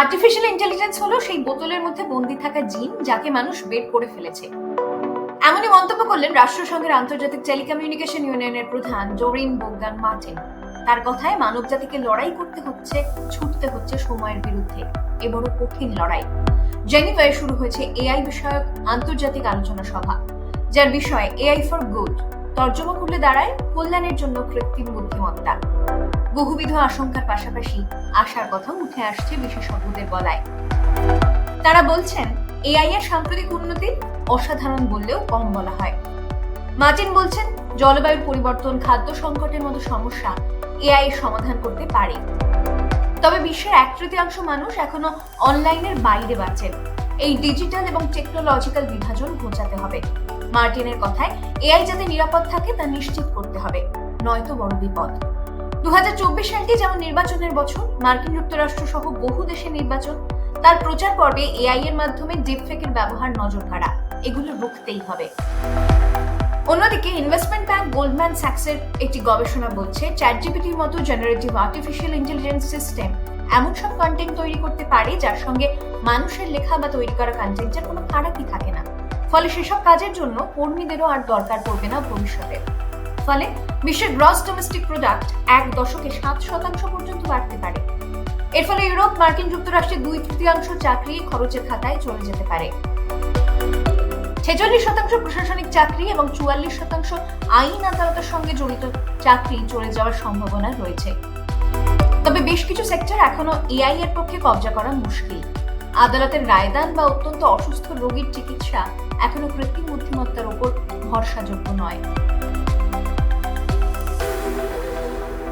Artificial intelligence হলো সেই বোতলের মধ্যে বন্দি থাকা জিন যাকে মানুষ বের করে ফেলেছে। এমনই মন্তব্য করলেন রাষ্ট্রসংঘের আন্তর্জাতিক টেলিকমিউনিকেশন ইউনিয়নের প্রধান জোরিন বোগান মার্টিন। তার কথায় মানবজাতিকে লড়াই করতে হচ্ছে, ছুটতে হচ্ছে সময়ের বিরুদ্ধে। এ বড় কঠিন লড়াই। জেনিভায় শুরু হয়েছে এআই বিষয়ক আন্তর্জাতিক আলোচনা সভা, যার বিষয় এআই ফর গুড। তর্জমা করলে দাঁড়ায় কল্যাণের জন্য কৃত্রিম বুদ্ধিমত্তা। বহুবিধ আশঙ্কার পাশাপাশি আশার কথা উঠে আসছে বিশেষজ্ঞদের বলায় তারা বলছেন, এআই এর সাম্প্রতিক উন্নতি অসাধারণ বললেও কম বলা হয়। মার্টিন বলছেন, জলবায়ুর পরিবর্তন, খাদ্য সংকটের মতো সমস্যা এআই সমাধান করতে পারে। তবে বিশ্বের এক তৃতীয়াংশ মানুষ এখনও অনলাইনের বাইরে বাঁচেন। এই ডিজিটাল এবং টেকনোলজিক্যাল বিভাজন ঘোচাতে হবে। মার্টিনের কথায়, এআই যাতে নিরাপদ থাকে তা নিশ্চিত করতে হবে, নয়তো বড় বিপদ। দু সালটি যেমন নির্বাচনের বছর, মার্কিন যুক্তরাষ্ট্র সহ বহু দেশের নির্বাচন, তার প্রচার পর্বে এআই এর মাধ্যমে ডিপফেকের ব্যবহার নজর কাড়া এগুলো রুখতেই হবে। অন্যদিকে, ইনভেস্টমেন্ট ব্যাংক গোল্ডম্যান স্যাক্সের একটি গবেষণা বলছে চ্যাট জিপিটির মতো জেনারেটিভ আর্টিফিশিয়াল ইন্টেলিজেন্স সিস্টেম এমন সব কন্টেন্ট তৈরি করতে পারে, যার সঙ্গে মানুষের লেখা বা তৈরি করা কন্টেন্টের কোনো ফারাকই থাকে না। ফলে সেসব কাজের জন্য কর্মীদেরও আর দরকার পড়বে না ভবিষ্যতে। ফলে বিশ্বের গ্রস ডোমেস্টিক প্রোডাক্ট এক দশকে সাত শতাংশ পর্যন্ত বাড়তে পারে। এর ফলে ইউরোপ, মার্কিন যুক্তরাষ্ট্রের দুই তৃতীয়াংশ চাকরি খরচের খাতায় চলে যেতে পারে। ছেচল্লিশ শতাংশ প্রশাসনিক চাকরি এবং চুয়াল্লিশ শতাংশ আইন আদালতের সঙ্গে জড়িত চাকরি চলে যাওয়ার সম্ভাবনা রয়েছে। তবে বেশ কিছু সেক্টর এখনও এআই এর পক্ষে কবজা করা মুশকিল। আদালতের রায়দান বা অত্যন্ত অসুস্থ রোগীর চিকিৎসা এখনও কৃত্রিম বুদ্ধিমত্তার উপর ভরসাযোগ্য নয়।